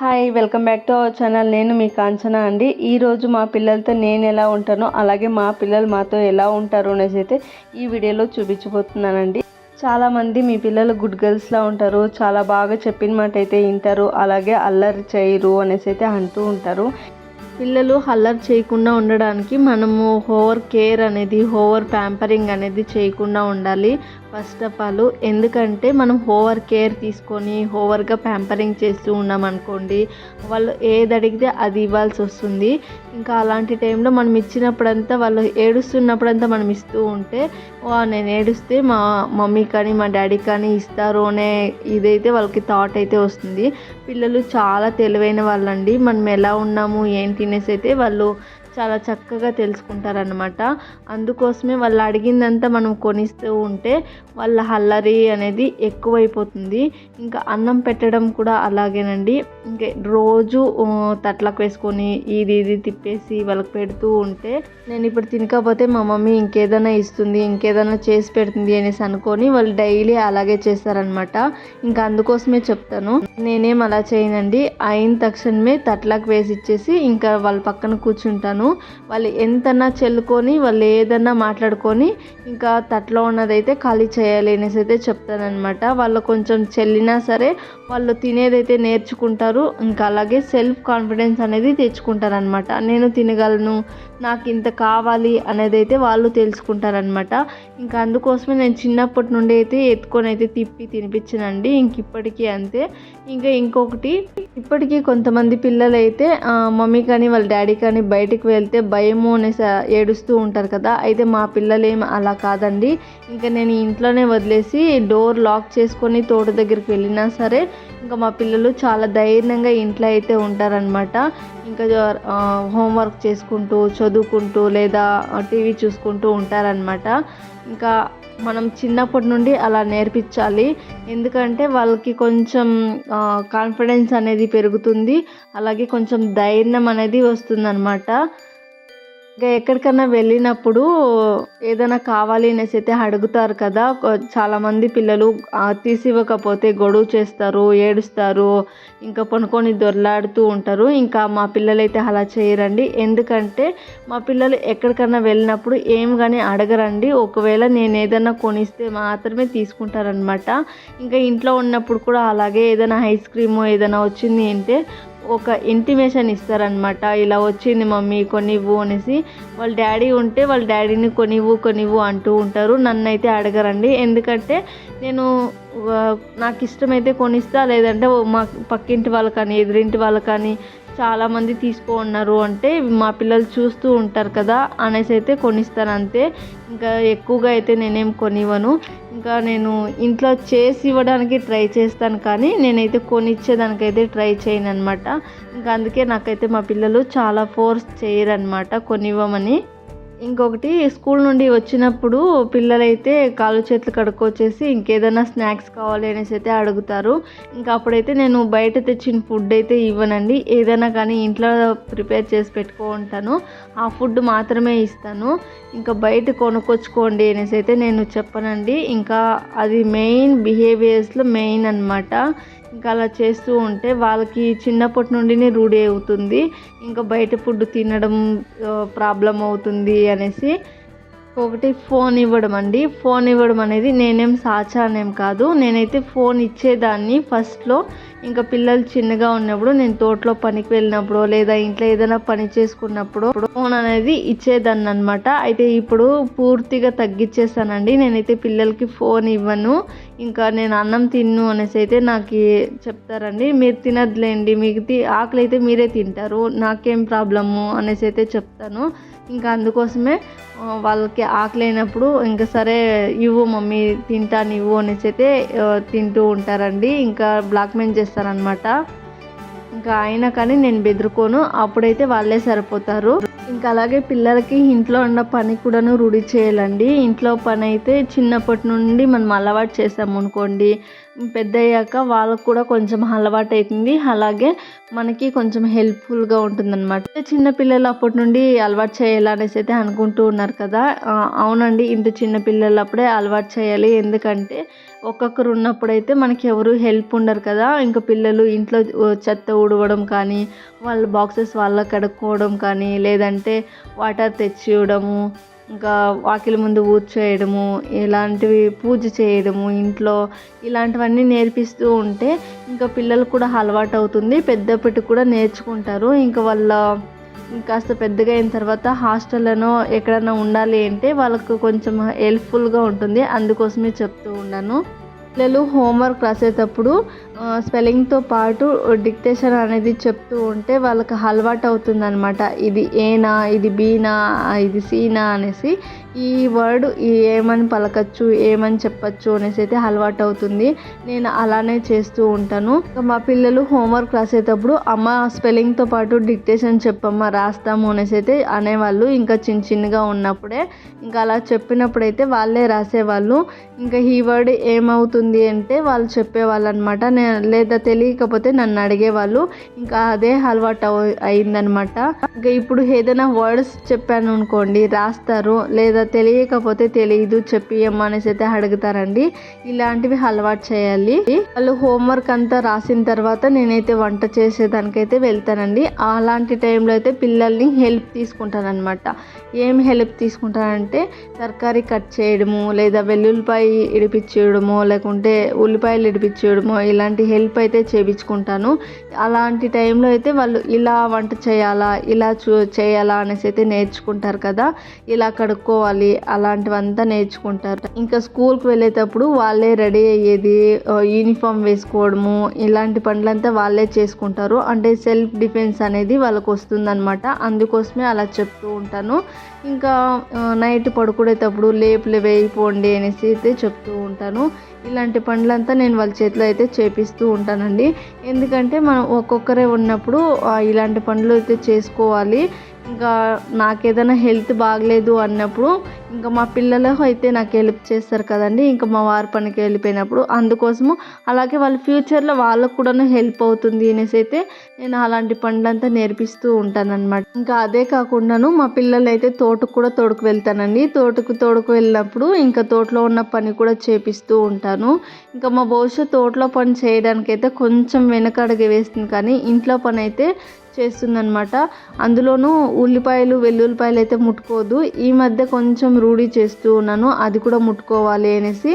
Hi welcome back to our channel నేను మీ కాంచన అండి. ఈరోజు మా పిల్లలతో నేను ఎలా ఉంటానో అలాగే మా పిల్లలు మాతో ఎలా ఉంటారు అనేసి అయితే ఈ వీడియోలో చూపించబోతున్నానండి. చాలామంది మీ పిల్లలు గుడ్ గర్ల్స్లా ఉంటారు చాలా బాగా చెప్పిన మాట అయితే వింటారు అలాగే అల్లరి చేయరు అనేసి అయితే అంటూ ఉంటారు. పిల్లలు అల్లరి చేయకుండా ఉండడానికి మనము హోవర్ కేర్ అనేది హోవర్ ప్యాంపరింగ్ అనేది చేయకుండా ఉండాలి. ఫస్ట్ ఆఫ్ ఆల్ ఎందుకంటే మనం ఓవర్ కేర్ తీసుకొని ఓవర్గా ప్యాంపరింగ్ చేస్తూ ఉన్నాం అనుకోండి వాళ్ళు ఏది అడిగితే అది ఇవ్వాల్సి వస్తుంది. ఇంకా అలాంటి టైంలో మనం ఇచ్చినప్పుడంతా వాళ్ళు ఏడుస్తున్నప్పుడంతా మనం ఇస్తూ ఉంటే నేను ఏడుస్తే మా మమ్మీ కానీ మా డాడీ కానీ ఇస్తారు అనే ఇదైతే వాళ్ళకి థాట్ అయితే వస్తుంది. పిల్లలు చాలా తెలివైన వాళ్ళండి. మనం ఎలా ఉన్నాము ఏంటి అనేసి అయితే వాళ్ళు చాలా చక్కగా తెలుసుకుంటారనమాట అందుకోసమే వాళ్ళు అడిగిందంతా మనం కొనిస్తూ ఉంటే వాళ్ళ హల్లరి అనేది ఎక్కువైపోతుంది. ఇంకా అన్నం పెట్టడం కూడా అలాగేనండి. ఇంకా రోజు తట్లకు వేసుకొని ఇది ఇది తిప్పేసి వాళ్ళకి పెడుతూ ఉంటే నేను ఇప్పుడు తినకపోతే మా మమ్మీ ఇంకేదైనా ఇస్తుంది ఇంకేదైనా చేసి పెడుతుంది అనేసి అనుకొని వాళ్ళు డైలీ అలాగే చేస్తారనమాట ఇంకా అందుకోసమే చెప్తాను. నేనేం అలా చేయనండి. అయిన తక్షణమే తట్లకు వేసి ఇచ్చేసి ఇంకా వాళ్ళ పక్కన కూర్చుంటాను. వాళ్ళు ఎంతన్నా చెల్లుకొని వాళ్ళు ఏదన్నా మాట్లాడుకొని ఇంకా తట్లో ఉన్నదైతే ఖాళీ చేయాలి అనేసి అయితే చెప్తానమాట వాళ్ళు కొంచెం చెల్లినా సరే వాళ్ళు తినేదైతే నేర్చుకుంటారు. ఇంకా అలాగే సెల్ఫ్ కాన్ఫిడెన్స్ అనేది తెచ్చుకుంటారనమాట నేను తినగలను నాకు ఇంత కావాలి అనేది అయితే వాళ్ళు తెలుసుకుంటారనమాట ఇంకా అందుకోసమే నేను చిన్నప్పటి నుండి అయితే ఎత్తుకొని అయితే తిప్పి తినిపించానండి. ఇంక ఇప్పటికీ అంతే. ఇంకా ఇంకొకటి ఇప్పటికీ కొంతమంది పిల్లలు అయితే మమ్మీ కానీ వాళ్ళ డాడీ కానీ బయటికి వెళ్తే భయము అనేసి ఏడుస్తూ ఉంటారు కదా. అయితే మా పిల్లలేం అలా కాదండి. ఇంకా నేను ఇంట్లోనే వదిలేసి డోర్ లాక్ చేసుకొని తోట దగ్గరికి వెళ్ళినా సరే ఇంకా మా పిల్లలు చాలా ధైర్యంగా ఇంట్లో అయితే ఉంటారనమాట ఇంకా హోంవర్క్ చేసుకుంటూ చదువుకుంటూ లేదా టీవీ చూసుకుంటూ ఉంటారనమాట ఇంకా మనం చిన్నప్పటి నుండి అలా నేర్పించాలి. ఎందుకంటే వాళ్ళకి కొంచెం కాన్ఫిడెన్స్ అనేది పెరుగుతుంది. అలాగే కొంచెం ధైర్యం అనేది వస్తుందన్నమాట. ఇంకా ఎక్కడికన్నా వెళ్ళినప్పుడు ఏదైనా కావాలి అనేసి అయితే అడుగుతారు కదా. చాలామంది పిల్లలు తీసి తీసివ్వకపోతే గొడవ చేస్తారు ఏడుస్తారు ఇంకా పనుకొని దొరలాడుతూ ఉంటారు. ఇంకా మా పిల్లలు అయితే అలా చేయరండి. ఎందుకంటే మా పిల్లలు ఎక్కడికన్నా వెళ్ళినప్పుడు ఏం కానీ అడగరండి. ఒకవేళ నేను ఏదైనా కొనిస్తే మాత్రమే తీసుకుంటారనమాట ఇంకా ఇంట్లో ఉన్నప్పుడు కూడా అలాగే ఏదైనా ఐస్ క్రీమ్ ఏదైనా వచ్చింది అంటే ఒక ఇంటిమేషన్ ఇస్తారనమాట ఇలా వచ్చింది మమ్మీ కొనివ్వు అనేసి. వాళ్ళ డాడీ ఉంటే వాళ్ళ డాడీని కొనివ్వు కొనివ్వు అంటూ ఉంటారు. నన్ను అయితే అడగరండి. ఎందుకంటే నేను నాకు ఇష్టమైతే కొనిస్తా లేదంటే మా పక్కింటి వాళ్ళు కానీ ఎదురింటి వాళ్ళు కానీ చాలామంది తీసుకో ఉన్నారు అంటే మా పిల్లలు చూస్తూ ఉంటారు కదా అనేసి అయితే కొనిస్తాను అంతే. ఇంకా ఎక్కువగా అయితే నేనేం కొనివ్వను. ఇంకా నేను ఇంట్లో చేసి ఇవ్వడానికి ట్రై చేస్తాను కానీ నేనైతే కొనిచ్చేదానికైతే ట్రై చేయను అనమాట ఇంకా అందుకే నాకైతే మా పిల్లలు చాలా ఫోర్స్ చేయరనమాట కొనివ్వమని. ఇంకొకటి స్కూల్ నుండి వచ్చినప్పుడు పిల్లలైతే కాళ్ళు చేతులు కడుక్కొచ్చేసి ఇంకేదైనా స్నాక్స్ కావాలి అనేసి అయితే అడుగుతారు. ఇంకా అప్పుడైతే నేను బయట తెచ్చిన ఫుడ్ అయితే ఇవ్వనండి. ఏదైనా కానీ ఇంట్లో ప్రిపేర్ చేసి పెట్టుకో ఉంటాను. ఆ ఫుడ్ మాత్రమే ఇస్తాను. ఇంకా బయట కొనుక్కొచ్చుకోండి అనేసి అయితే నేను చెప్పనండి. ఇంకా అది మెయిన్ బిహేవియర్స్లో మెయిన్ అన్నమాట. ఇంకా అలా చేస్తూ ఉంటే వాళ్ళకి చిన్నప్పటి నుండినే రూఢి అవుతుంది. ఇంకా బయట ఫుడ్ తినడం ప్రాబ్లం అవుతుంది అనేసి ఒకటి ఫోన్ ఇవ్వడం అండి. ఫోన్ ఇవ్వడం అనేది నేనేం సాచానేం కాదు. నేనైతే ఫోన్ ఇచ్చేదాన్ని ఫస్ట్లో. ఇంకా పిల్లలు చిన్నగా ఉన్నప్పుడు నేను తోటలో పనికి వెళ్ళినప్పుడు లేదా ఇంట్లో ఏదైనా పని చేసుకున్నప్పుడు ఫోన్ అనేది ఇచ్చేదాన్ని అనమాట అయితే ఇప్పుడు పూర్తిగా తగ్గించేసానండి నేనైతే పిల్లలకి ఫోన్ ఇవ్వను. ఇంకా నేను అన్నం తిన్ను అనేసి అయితే నాకు చెప్తారండి. మీరు తినద్దులేండి మీకు తి- ఆకలి అయితే మీరే తింటారు నాకేం ప్రాబ్లము అనేసి అయితే చెప్తాను. ఇంకా అందుకోసమే వాళ్ళకి ఆకలి అయినప్పుడు ఇంకా సరే ఇవ్వు మమ్మీ తింటాను ఇవ్వు అనేసి అయితే తింటూ ఉంటారండి. ఇంకా బ్లాక్మెయిల్ చేస్తారనమాట ఇంకా అయినా కానీ నేను బెదురుకోను అప్పుడైతే వాళ్ళే సరిపోతారు. ఇంకా అలాగే పిల్లలకి ఇంట్లో ఉన్న పని కూడాను రూఢి చేయాలండి. ఇంట్లో పని అయితే చిన్నప్పటి నుండి మనం అలవాటు చేసాము అనుకోండి పెద్ద అయ్యాక వాళ్ళకు కూడా కొంచెం అలవాటు అవుతుంది అలాగే మనకి కొంచెం హెల్ప్ఫుల్గా ఉంటుందన్నమాట. చిన్నపిల్లలు అప్పటి నుండి అలవాటు చేయాలనేసి అయితే అనుకుంటూ ఉన్నారు కదా. అవునండి ఇంత చిన్న పిల్లలు అప్పుడే అలవాటు చేయాలి. ఎందుకంటే ఒక్కొక్కరు ఉన్నప్పుడైతే మనకి ఎవరు హెల్ప్ ఉండరు కదా. ఇంకా పిల్లలు ఇంట్లో చెత్త ఊడవడం కానీ వాళ్ళ బాక్సెస్ వాళ్ళ కడుక్కోవడం కానీ లేదంటే వాటర్ తెచ్చి ఇవ్వడము ఇంకా వాకిలి ముందు ఊడ్చేయడము ఇలాంటివి పూజ చేయడము ఇంట్లో ఇలాంటివన్నీ నేర్పిస్తూ ఉంటే ఇంకా పిల్లలు కూడా అలవాటు అవుతుంది పెద్దప్పటికి కూడా నేర్చుకుంటారు. ఇంకా వాళ్ళ కాస్త పెద్దగా అయిన తర్వాత హాస్టల్లోనో ఎక్కడైనా ఉండాలి అంటే వాళ్ళకు కొంచెం హెల్ప్ఫుల్గా ఉంటుంది. అందుకోసమే చెప్తూ ఉన్నాను. పిల్లలు హోంవర్క్ రాసేటప్పుడు స్పెల్లింగ్తో పాటు డిక్టేషన్ అనేది చెప్తూ ఉంటే వాళ్ళకి అలవాటు అవుతుంది అనమాట ఇది ఏనా ఇది బీనా ఇది సీనా అనేసి ఈ వర్డ్ ఏమని పలకచ్చు ఏమని చెప్పచ్చు అనేసి అయితే అలవాటు అవుతుంది. నేను అలానే చేస్తూ ఉంటాను. ఇంకా మా పిల్లలు హోంవర్క్ రాసేటప్పుడు అమ్మ స్పెల్లింగ్తో పాటు డిక్టేషన్ చెప్పమ్మ రాస్తాము అనేసి అయితే అనేవాళ్ళు. ఇంకా చిన్న చిన్నగా ఉన్నప్పుడే ఇంకా అలా చెప్పినప్పుడైతే వాళ్ళే రాసేవాళ్ళు. ఇంకా ఈ వర్డ్ ఏమవుతుంది అంటే వాళ్ళు చెప్పేవాళ్ళు అనమాట నేను లేదా తెలియకపోతే నన్ను అడిగేవాళ్ళు. ఇంకా అదే అలవాటు అయిందనమాట ఇంకా ఇప్పుడు ఏదైనా వర్డ్స్ చెప్పాను అనుకోండి రాస్తారు. లేదా తెలియకపోతే తెలియదు చెప్పి అనేసి అయితే అడుగుతారండి. ఇలాంటివి అలవాటు చేయాలి. వాళ్ళు హోంవర్క్ అంతా రాసిన తర్వాత నేనైతే వంట చేసేదానికైతే వెళ్తానండి. అలాంటి టైంలో అయితే పిల్లల్ని హెల్ప్ తీసుకుంటానన్నమాట. ఏం హెల్ప్ తీసుకుంటానంటే తరకారీ కట్ చేయడము లేదా వెల్లుల్లిపాయ ఇడిపించేయడము లేకుంటే ఉల్లిపాయలు ఇడిపించేయడము ఇలాంటి హెల్ప్ అయితే చేయించుకుంటాను అలాంటి టైంలో అయితే వాళ్ళు ఇలా వంట చేయాలా ఇలా చూ చేయాలా అనేసి అయితే నేర్చుకుంటారు కదా. ఇలా కడుక్కోవాలి అలాంటివంతా నేర్చుకుంటారు. ఇంకా స్కూల్కి వెళ్ళేటప్పుడు వాళ్ళే రెడీ అయ్యేది యూనిఫామ్ వేసుకోవడము ఇలాంటి పనులంతా వాళ్ళే చేసుకుంటారు. అంటే సెల్ఫ్ డిఫెన్స్ అనేది వాళ్ళకు వస్తుందన్నమాట అందుకోసమే అలా చెప్తూ ఉంటాను. ఇంకా నైట్ పడుకునేటప్పుడు లేపులు వేయిపోండి అనేసి అయితే చెప్తూ ఉంటాను. ఇలాంటి పనులంతా నేను వాళ్ళ చేతిలో అయితే చేపిస్తూ ఉంటానండి. ఎందుకంటే మనం ఒక్కొక్కరే ఉన్నప్పుడు ఇలాంటి పనులు అయితే చేసుకోవాలి. ఇంకా నాకు ఏదైనా హెల్త్ బాగలేదు అన్నప్పుడు ఇంకా మా పిల్లలు అయితే నాకు హెల్ప్ చేస్తారు కదండి. ఇంకా మా వారి పనికి వెళ్ళిపోయినప్పుడు అందుకోసము అలాగే వాళ్ళ ఫ్యూచర్లో వాళ్ళకు కూడా హెల్ప్ అవుతుంది అనేసి అయితే నేను అలాంటి పనులంతా నేర్పిస్తూ ఉంటానన్నమాట. ఇంకా అదే కాకుండాను మా పిల్లలు అయితే తోటకు కూడా తోడుకు వెళ్తానండి. తోటకు తోడుకు వెళ్ళినప్పుడు ఇంకా తోటలో ఉన్న పని కూడా చేపిస్తూ ఉంటాను. ఇంకా మా భవిష్యత్ తోటలో పని చేయడానికైతే కొంచెం వెనకడుగు వేస్తుంది కానీ ఇంట్లో పని అయితే చేస్తుందన్నమాట. అందులోనూ ఉల్లిపాయలు వెల్లుల్లిపాయలు అయితే ముట్టుకోదు ఈ మధ్య కొంచెం రూఢి చేస్తూ ఉన్నాను. అది కూడా ముట్టుకోవాలి అనేసి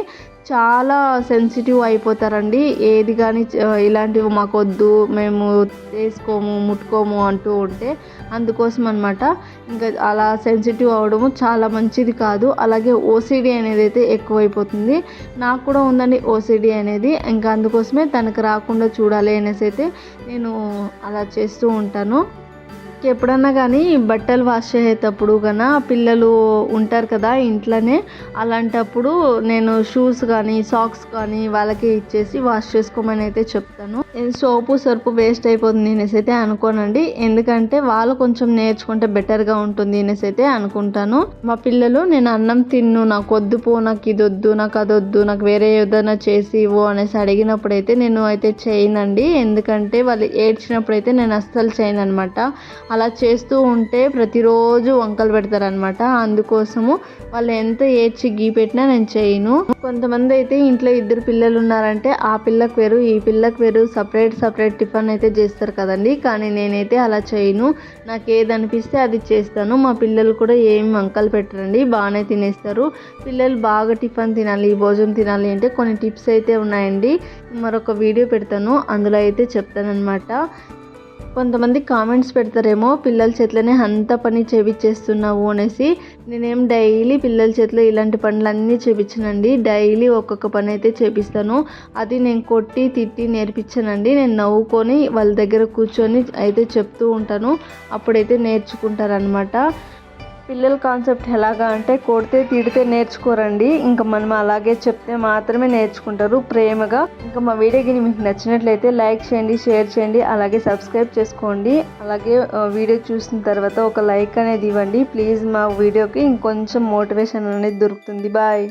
చాలా సెన్సిటివ్ అయిపోతారండి. ఏది కానీ ఇలాంటివి మాకు వద్దు మేము వేసుకోము ముట్టుకోము అంటూ ఉంటే అందుకోసం అనమాట ఇంకా అలా సెన్సిటివ్ అవడము చాలా మంచిది కాదు. అలాగే ఓసిడి అనేది అయితే ఎక్కువైపోతుంది. నాకు కూడా ఉందండి ఓసిడి అనేది. ఇంకా అందుకోసమే తనకు రాకుండా చూడాలి అనేసి అయితే నేను అలా చేస్తూ ఉంటాను. ఎప్పుడన్నా కానీ బట్టలు వాష్ చేసేటప్పుడు కన పిల్లలు ఉంటారు కదా ఇంట్లోనే అలాంటప్పుడు నేను షూస్ కానీ సాక్స్ కానీ వాళ్ళకి ఇచ్చేసి వాష్ చేసుకోమని అయితే చెప్తాను. సోపు సరుపు వేస్ట్ అయిపోతుంది అనేసి అయితే అనుకోనండి. ఎందుకంటే వాళ్ళు కొంచెం నేర్చుకుంటే బెటర్గా ఉంటుంది అనేసి అయితే అనుకుంటాను. మా పిల్లలు నేను అన్నం తిన్ను నాకు వద్దు పో నాకు ఇది వద్దు నాకు అది వద్దు నాకు వేరే ఏదైనా చేసి ఇవ్వు అనేసి అడిగినప్పుడు అయితే నేను అయితే చేయనండి. ఎందుకంటే వాళ్ళు ఏడ్చినప్పుడు అయితే నేను అస్సలు చేయను అనమాట అలా చేస్తూ ఉంటే ప్రతిరోజు వంకలు పెడతారనమాట అందుకోసము వాళ్ళు ఎంత ఏడ్చి గీ పెట్టినా నేను చేయను. కొంతమంది అయితే ఇంట్లో ఇద్దరు పిల్లలు ఉన్నారంటే ఆ పిల్లకు వేరు ఈ పిల్లకు వేరు సపరేట్ సపరేట్ టిఫిన్ అయితే చేస్తారు కదండి. కానీ నేనైతే అలా చేయను. నాకు ఏది అనిపిస్తే అది చేస్తాను. మా పిల్లలు కూడా ఏం వంకలు పెట్టరండి. బాగానే తినేస్తారు. పిల్లలు బాగా టిఫిన్ తినాలి భోజనం తినాలి అంటే కొన్ని టిప్స్ అయితే ఉన్నాయండి. మరొక వీడియో పెడతాను. అందులో అయితే చెప్తానమాట కొంతమంది కామెంట్స్ పెడతారేమో పిల్లల చేతిలోనే అంత పని చేపించేస్తున్నావు అనేసి. నేనేం డైలీ పిల్లల చేతిలో ఇలాంటి పనులన్నీ చేపించనండి డైలీ ఒక్కొక్క పని అయితే చేపిస్తాను. అది నేను కొట్టి తిట్టి నేర్పించానండి నేను నవ్వుకొని వాళ్ళ దగ్గర కూర్చొని అయితే చెప్తూ ఉంటాను. అప్పుడైతే నేర్చుకుంటారనమాట పిల్లల కాన్సెప్ట్ ఎలాగా అంటే కొడితే తిడితే నేర్చుకోరండి. ఇంకా మనం అలాగే చెప్తే మాత్రమే నేర్చుకుంటారు ప్రేమగా. ఇంకా మా వీడియో గిని మీకు నచ్చినట్లయితే లైక్ చేయండి షేర్ చేయండి అలాగే సబ్స్క్రైబ్ చేసుకోండి. అలాగే వీడియో చూసిన తర్వాత ఒక లైక్ అనేది ఇవ్వండి. ప్లీజ్ మా వీడియోకి ఇంకొంచెం మోటివేషన్ అనేది దొరుకుతుంది. బాయ్.